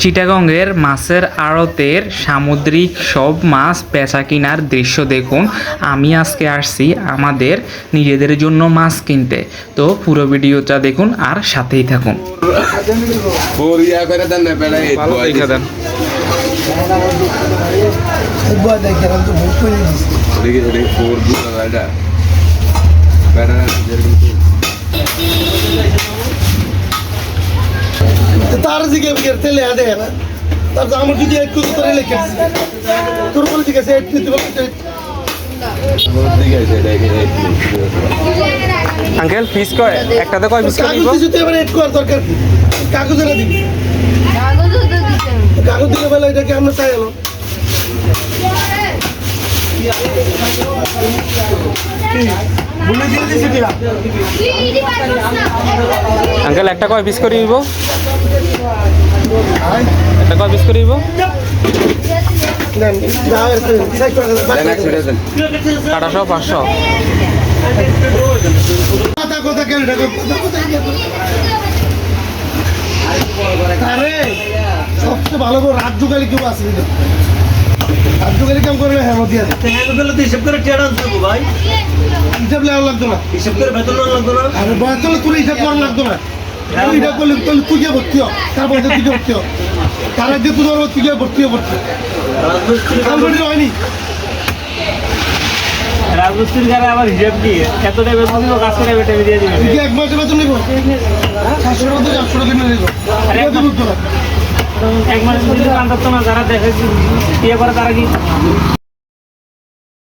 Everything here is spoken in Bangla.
চিটাগংয়ের মাছের আড়তের সামুদ্রিক সব মাছ বেচা কিনার দৃশ্য দেখুন। আমি আজকে আসছি আমাদের নিজেদের জন্য মাছ কিনতে। তো পুরো ভিডিওটা দেখুন আর সাথেই থাকুন। দেখা তার দিকে গেতে লেয়া দেয় না। তারপর আমার যদি এক কুচি করে লিখে। তোর বলে ঠিক আছে এক কুচি বলে ঠিক আছে এটা এখানে আঙ্কেল পিস কয়? একটাতে কয় পিস কাগজ কিছু তো এবার এড করার দরকার কি? কাগজ এনে দিবি কাগজ তো দিতে কাগজ কাগজ দিলে বেলা এটাকে আমরা চাই এলো বলে দিয়ে দিছি দিয়া আঙ্কেল, একটা কয় পিস করে দিব একটা কয় পিস করে দিব কাটাশো পাঁচশো। সবচেয়ে ভালো করে রাত জোগালি কেউ আসবে না কাম করলে হ্যাঁ মতিয়া হ্যান্ডবেলে তো হিসাব করে করে করা ভর্তি হ তারপর তুই গিয়ে ভর্তি তার হয়নি রাজমিস্ত্রির গাড়ি আবার হিসাব দিয়ে এতটা বেতন দিব কাজ করে বেটে দিয়ে দিবে তুই এক মাসে বেতন নিব সাতশো টাকা চারশো টাকা এক মাস যারা দেখে বিয়ে করে তারা কি